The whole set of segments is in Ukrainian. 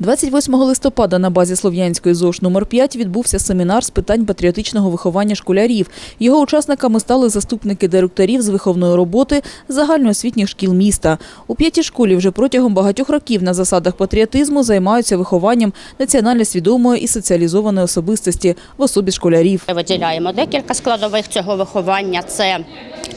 28 листопада на базі Слов'янської ЗОШ номер 5 відбувся семінар з питань патріотичного виховання школярів. Його учасниками стали заступники директорів з виховної роботи загальноосвітніх шкіл міста. У п'ятій школі вже протягом багатьох років на засадах патріотизму займаються вихованням національно свідомої і соціалізованої особистості в особі школярів. Виділяємо декілька складових цього виховання. Це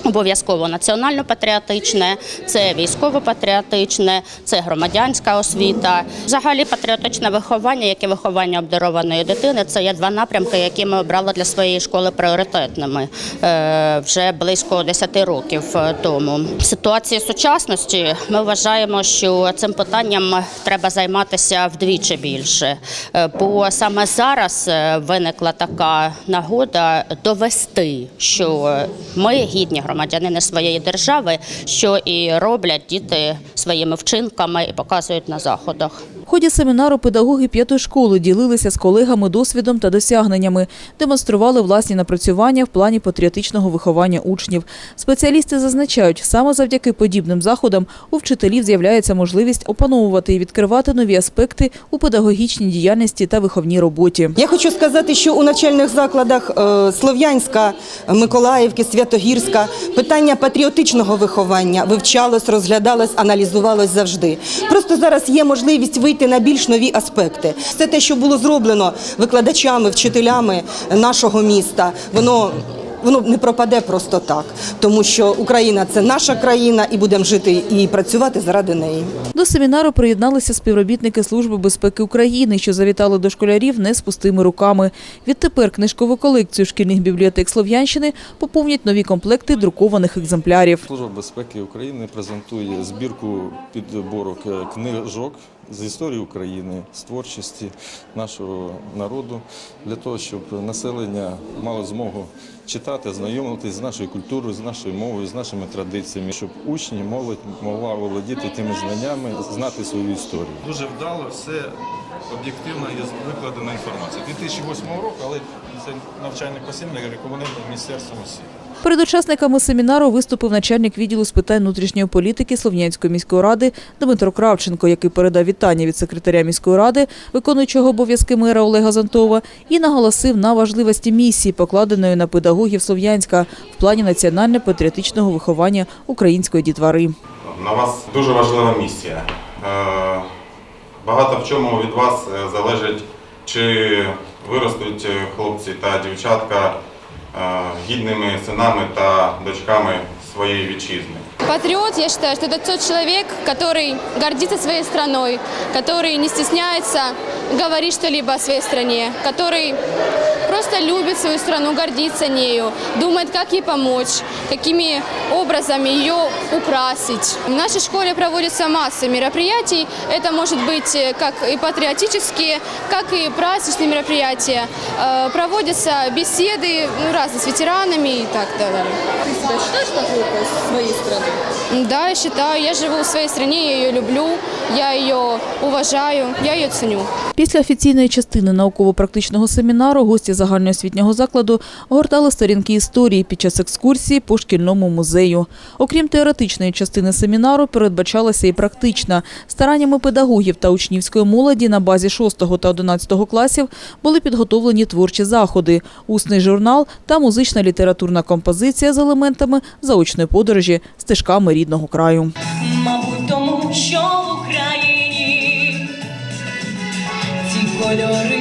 обов'язково національно-патріотичне, це військово-патріотичне, це громадянська освіта. Взагалі патріотичне виховання, як і виховання обдарованої дитини, це є два напрямки, які ми обрали для своєї школи пріоритетними е, вже близько 10 років е, тому. В ситуації сучасності ми вважаємо, що цим питанням треба займатися вдвічі більше, Е, бо саме зараз виникла така нагода довести, що ми гідні громадянини своєї держави, що і роблять діти своїми вчинками і показують на заходах. Ході семінару педагоги п'ятої школи ділилися з колегами досвідом та досягненнями, демонстрували власні напрацювання в плані патріотичного виховання учнів. Спеціалісти зазначають, саме завдяки подібним заходам у вчителів з'являється можливість опановувати і відкривати нові аспекти у педагогічній діяльності та виховній роботі. Я хочу сказати, що у навчальних закладах е, Слов'янська, Миколаївки, Святогірська питання патріотичного виховання вивчалось, розглядалось, аналізувалось завжди. Просто зараз є можливість вийти на більш нові аспекти. Все те, що було зроблено викладачами, вчителями нашого міста, воно. Воно не пропаде просто так, тому що Україна це наша країна, і будемо жити і працювати заради неї. До семінару приєдналися співробітники Служби безпеки України, що завітали до школярів не з пустими руками. Відтепер книжкову колекцію шкільних бібліотек Слов'янщини поповнять нові комплекти друкованих екземплярів. Служба безпеки України презентує збірку підборок е, книжок з історії України, з творчості нашого народу для того, щоб населення мало змогу читати, знайомитися з нашою культурою, з нашою мовою, з нашими традиціями, щоб учні, молодь могла володіти тими знаннями, знати свою історію. Дуже вдало, все об'єктивно є викладена інформація. 2008 року, але це навчальний посібник рекомендований Міністерством освіти. Перед учасниками семінару виступив начальник відділу з питань внутрішньої політики Слов'янської міської ради Дмитро Кравченко, який передав вітання від секретаря міської ради, виконуючого обов'язки мера Олега Зантова, і наголосив на важливості місії, покладеної на педагогів Слов'янська в плані національно-патріотичного виховання української дітвори. На вас дуже важлива місія. Е, Багато в чому від вас е, залежить, чи виростуть е, хлопці та дівчатка гідними синами та дочками своєї вітчизни. Патриот, я считаю, что это тот человек, который гордится своей страной, который не стесняется говорить что-либо о своей стране, который просто любит свою страну, гордится нею, думает, как ей помочь, какими образами ее украсить. В нашей школе проводится масса мероприятий. Это может быть э, как и патриотические, как и праздничные мероприятия. Э, Проводятся беседы ну, разные с ветеранами и так далее. Да, я считаю, я живу в своей стране, я ее люблю, я ее уважаю, я ее ценю. Після офіційної частини науково-практичного семінару гості загальноосвітнього закладу гортали сторінки історії під час екскурсії по шкільному музею. Окрім теоретичної частини семінару, передбачалася і практична. Стараннями педагогів та учнівської молоді на базі 6 та 11 класів були підготовлені творчі заходи, усний журнал та музична літературна композиція з елементами заочної подорожі стежками рідного краю. color